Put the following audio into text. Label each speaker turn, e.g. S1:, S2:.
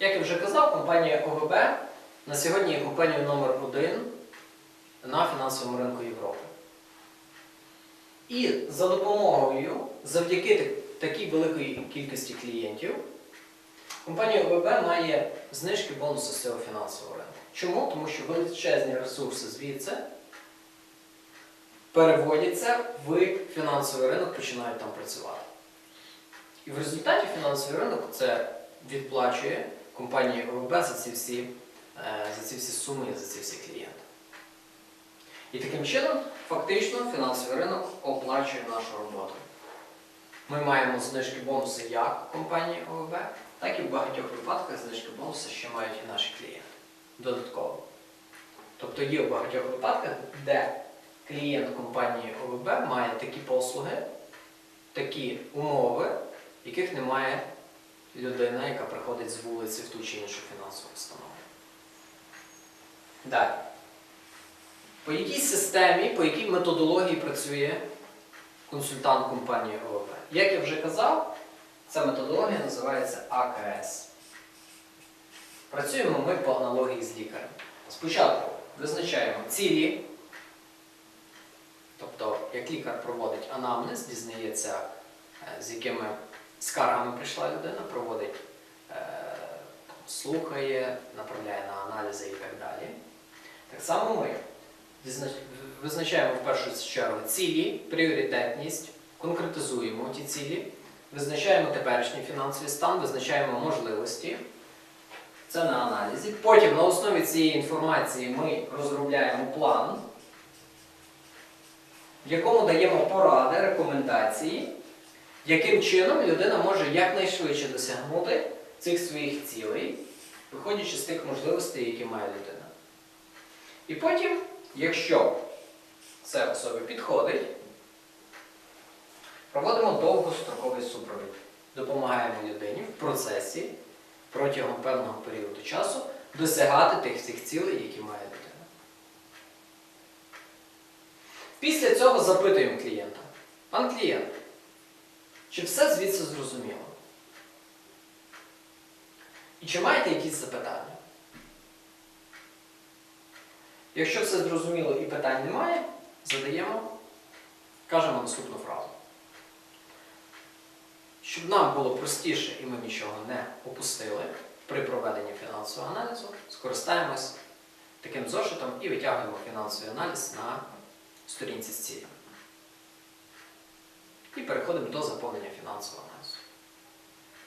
S1: Як я вже казав, компанія ОВБ на сьогодні є компанією номер один на фінансовому ринку Європи. І за допомогою, завдяки такій великій кількості клієнтів, компанія ОВБ має знижки бонуси з цього фінансового ринку. Чому? Тому що величезні ресурси звідси переводяться в фінансовий ринок, починають там працювати. І в результаті фінансовий ринок це відплачує компанії ОВБ за ці всі, е, за ці всі суми, за ці всі клієнти. І таким чином, фактично, фінансовий ринок оплачує нашу роботу. Ми маємо знижки бонуси як компанії ОВБ, так і в багатьох випадках знижки бонуси ще мають і наші клієнти. Додатково. Тобто є в багатьох випадках, де клієнт компанії ОВБ має такі послуги, такі умови, яких немає людина, яка приходить з вулиці в ту чи іншу фінансову установу. Далі. По якій системі, по якій методології працює консультант компанії ОВП? Як я вже казав, ця методологія називається АКС. Працюємо ми по аналогії з лікарем. Спочатку визначаємо цілі, тобто як лікар проводить анамнез, дізнається, е, з якими скаргами прийшла людина, проводить, е, слухає, направляє на аналізи і так далі. Так само ми визначаємо в першу чергу цілі, пріоритетність, конкретизуємо ті цілі, визначаємо теперішній фінансовий стан, визначаємо можливості. Це на аналізі. Потім на основі цієї інформації ми розробляємо план, в якому даємо поради, рекомендації, яким чином людина може якнайшвидше досягнути цих своїх цілей, виходячи з тих можливостей, які має людина. І потім, якщо це особі підходить, проводимо довгостроковий супровід. Допомагаємо людині в процесі протягом певного періоду часу досягати тих всіх цілей, які має людина. Після цього запитуємо клієнта. Пан клієнт, чи все звідси зрозуміло? І чи маєте якісь запитання? Якщо все зрозуміло і питань немає, задаємо, кажемо наступну фразу. Щоб нам було простіше і ми нічого не опустили при проведенні фінансового аналізу, скористаємось таким зошитом і витягуємо фінансовий аналіз на сторінці з цілями. І до заповнення фінансового